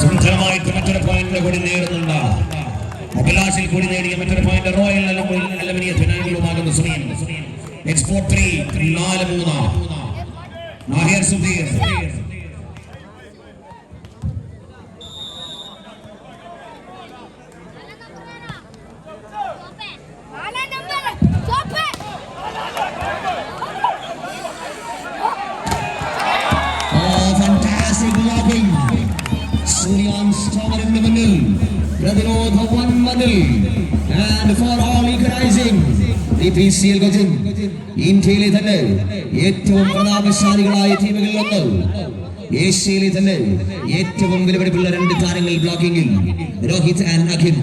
സുന്ദരമായിട്ട് മറ്റൊരു പോയിന്റ് കൂടി നേടുന്നുണ്ട്. അഭിലാഷിൽ കൂടി നേടിയ മറ്റൊരു പോയിന്റ് റോയൽ അലമിനിയ ഫിനാലുമാകുന്ന സമയം എക്സ്പോർട്ട് ത്രീ നാല് മൂന്ന്. നാഹിയർ സുധീർ മതിൽ and four all equalising D P C L Cochin ഇന്ത്യയിലെ ഏറ്റവും പ്രതാപശാലികളായ ടീമുകളിൽ ഒന്ന്. ഏഷ്യയിലെ തന്നെ ഏറ്റവും വിലപിടിപ്പുള്ള രണ്ട് താരങ്ങൾ ബ്ലോക്കിംഗിൽ രോഹിത് ആൻഡ് അഖിൽ.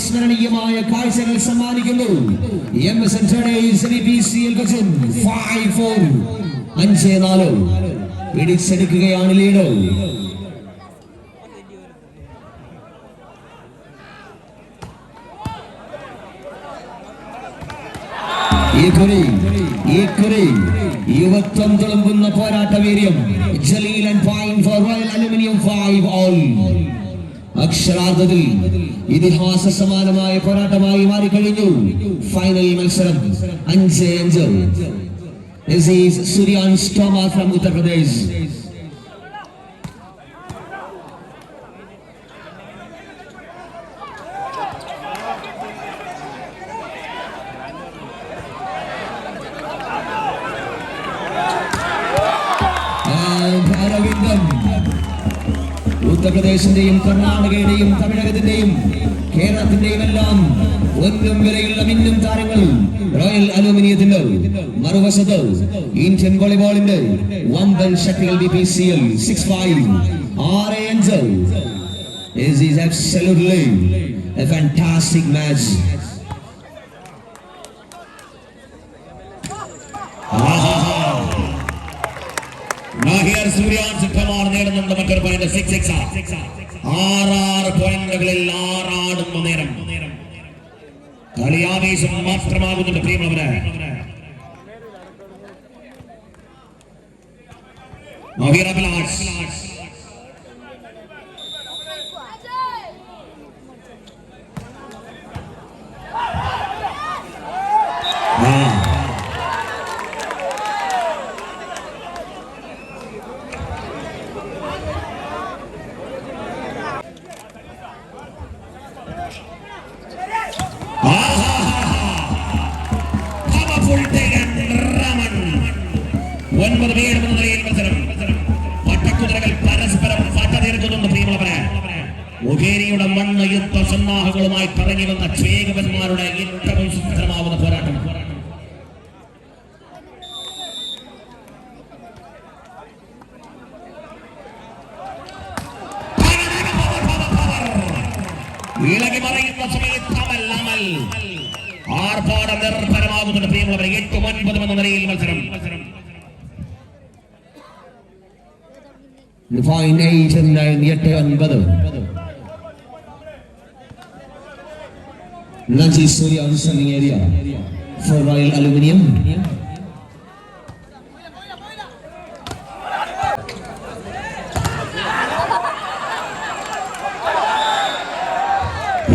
അവിസ്മരണീയമായ കാഴ്ചകൾ സമ്മാനിക്കുന്നു. M S N five four അഞ്ച് നാല്. പിടിച്ചെടുക്കുകയാണ് ലീഡ്. ഈ കുറി യുവത്വം തുളുമ്പുന്ന പോരാട്ട വീര്യം. Jaleel and point four Royal Aluminium five all അക്ഷരാർത്ഥത്തിൽ ഇതിഹാസ സമാനമായ പോരാട്ടമായി മാറിക്കഴിഞ്ഞു ഫൈനൽ മത്സരം അഞ്ച് അഞ്ച് This is Suryan Stoma from Uttar Pradesh. And Aravindan ഉത്തർപ്രദേശിന്റെയും കർണാടകയുടെയും തമിഴകത്തിന്റെയും കേരളത്തിന്റെയും എല്ലാം ഒന്നും വിലയുള്ള മിന്നും താരങ്ങൾ റോയൽ അലൂമിനിയത്തിന്റെ മറുവശത്ത് ഇന്ത്യൻ വോളിബോളിന്റെ വമ്പൻ ശക്തികൾ B P C L six five ആറ് അഞ്ച് This is absolutely a fantastic. നാഹിയർ സൂര്യാൻ സിദ്ധമാണ് നേടുന്നുണ്ട് മറ്റൊരു പോയിന്റ് സിക്സ് സിക്സ് ആറാറ് പോയിന്റുകളിൽ ആറാടുന്ന നേരം. കളിയാവേശം മാത്രമാകുന്നുണ്ട് പ്രിയമുള്ളവരെ. നാഹിയർ മുഖേരിയുടെ മണ്ണ് യുദ്ധ സന്നാഹങ്ങളുമായി കറങ്ങി വന്ന ചേകവന്മാരുടെ ഏറ്റവും സുന്ദരമാവുന്ന പോരാട്ടം. ഇളകി പറയുന്ന സമയത്ത് എന്ന മത്സരം. എട്ട് ഒൻപത്. Nanji Surya Understanding Area for Royal Aluminium.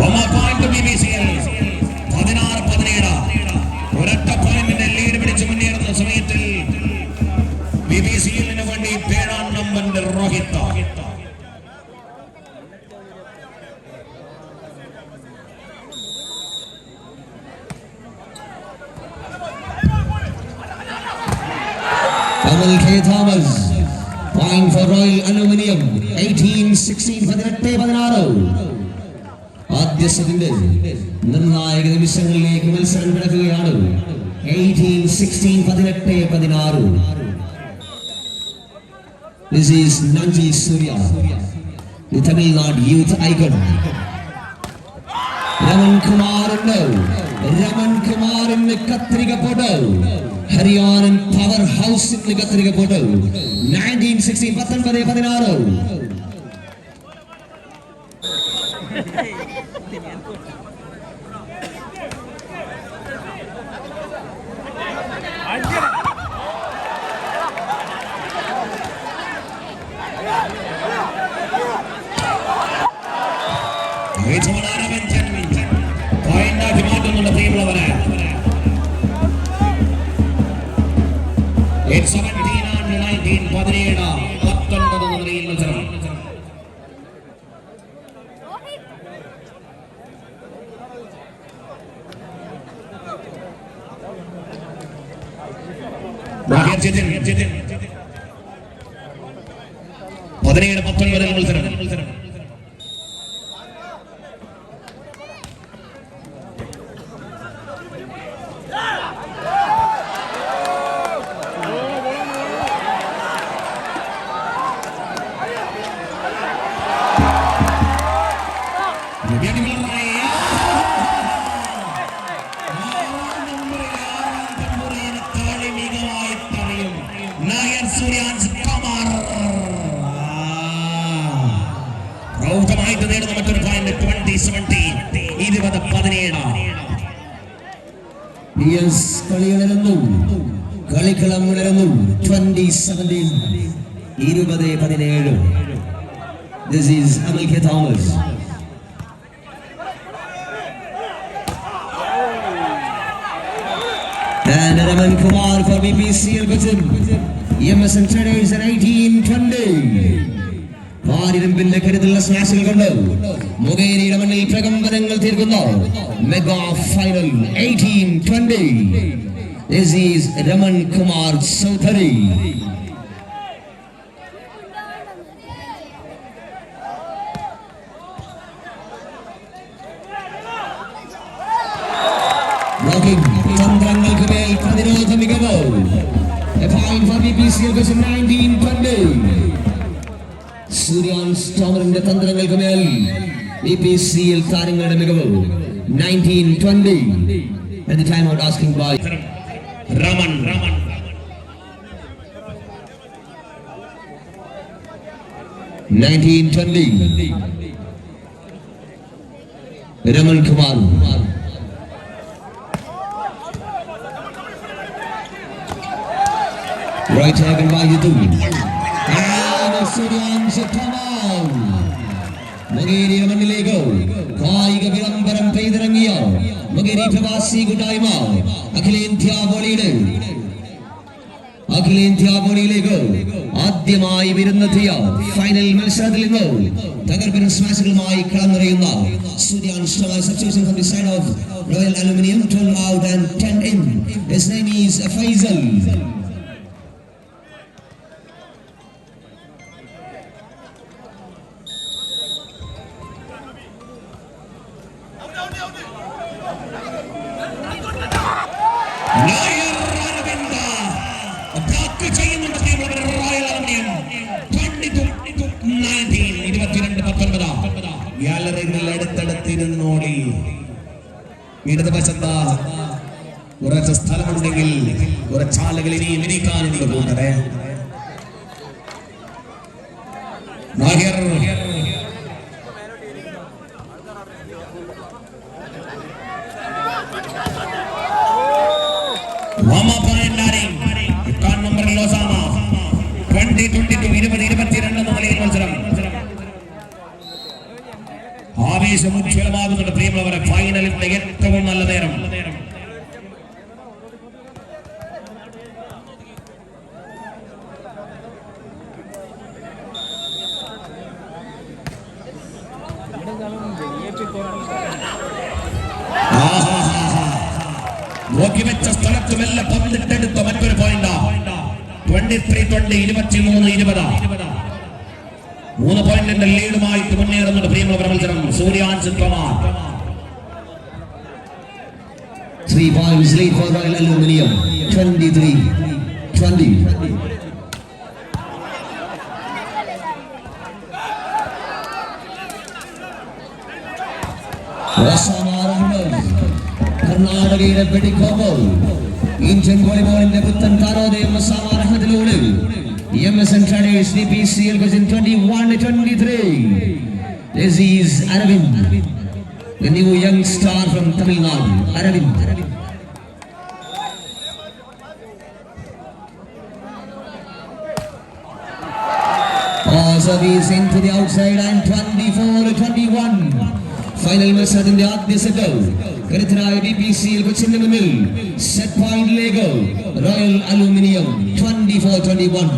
One more point to BBCL. பதினாறு பதினேழா Kamal K. Thomas. Point for Royal Aluminium. 18, 16, 18, 16. ആദ്യ സെറ്റിന്റെ നിർണായക നിമിഷങ്ങളിലേക്ക് മത്സരം കിടക്കുകയാണ് എയ്റ്റീൻ സിക്സ്റ്റീൻ പതിനെട്ട് പതിനാറ് This is Nanji Surya, the Tamil Nadu youth icon. Raman Kumar, no. Raman Kumar in the Raman കുമാറിന് ஹரியானன் power house கத்திரிக்க போட்டு நைன்டீன் சிக்ஸ்டி பத்தொன்பது பதினாறு. It's one പതിനേഴ് പത്തൊൻപത് എന്ന മത്സരം. കളി ഉണരുന്നു കളിക്കളം ഉണരുന്നു ട്വന്റി സെവന്റീൻ ഇരുപത് പതിനേഴ് this is Amal K Thomas And Raman Kumar for BPCL Kuchim. EMS and Traders at 1820. വാരിരമ്പിന്റെ കരുതുള്ള സ്മാഷുകൾ കൊണ്ട്. മുഖേരിയുടെ മണ്ണിൽ പ്രകമ്പനങ്ങൾ തീർക്കുന്നു. Mega final eighteen twenty This is Raman Kumar Chaudhary. B P C L താരങ്ങളുടെ മികവ് nineteen twenty at the time out asking by Raman Raman Nineteen twenty. Raman Kumar. Right taken by Yadu. And Suryansh Kamal. മകേരിയുടെ മണ്ണിലേക്ക് കായിക വിളംബരം പെയ്തിറങ്ങിയ മകേരി പ്രവാസി കൂട്ടായ്മ അഖിലേന്ത്യാ ബോളിയുടെ. അഖിലേന്ത്യാ ബോളിയിലേക്ക് ആദ്യമായി വിരുന്നെത്തിയ ഫൈനൽ മത്സരത്തിൽ നിന്ന് തകർപ്പൻ സ്മാഷുകളുമായി കളം നിറയുന്ന സൂര്യാൻ substitution from the side of Royal Aluminium 12 out and 10 in. His name is Faisal. ഗാലറികളിൽ അടുത്തടുത്തിരുന്നോടി ഇടതുവശത്ത് കുറച്ച് സ്ഥലമുണ്ടെങ്കിൽ കുറച്ച് ആളുകൾ ഇനിയും ഇരിക്കാനുണ്ട് കൂട്ടരെ നായർ ആവേശം ഉജ്ജ്വലമാകുന്നുണ്ട് പ്രിയമുള്ളവരെ ഫൈനലിന്റെ ഏറ്റവും നല്ല നേരം. നോക്കി വെച്ച സ്ഥലത്ത് മെല്ലെ മറ്റൊരു പോയിന്റ് ട്വന്റി ത്രീ ട്വന്റി ഇരുപത്തി മൂന്ന് ഇരുപത്. മൂന്ന് പോയിന്റിന്റെ ലീഡുമായിട്ട് മുന്നേറുന്നുണ്ട് പ്രിയമുള്ള മത്സരം. സൂര്യാൻ ചിത്രമാർ. Three points lead for Royal Aluminium. 23 20. Osama Rahman കർണാടകയുടെ വെടിക്കോപ്പ് ഇന്ത്യൻ വോളിബോളിന്റെ പുത്തൻ താരോദയം M EMS Introduce DPCL in 21 23. This is Aravind, the new young star from Tamil Nadu. Aravind. Aravind. service into the outside and 24 21 final message in the art circle കരുത്തരായ B P സിയിൽ കൊച്ചിന്റെ മുന്നിൽ set പോയിന്റിലേക്ക് Royal Aluminium twenty four twenty one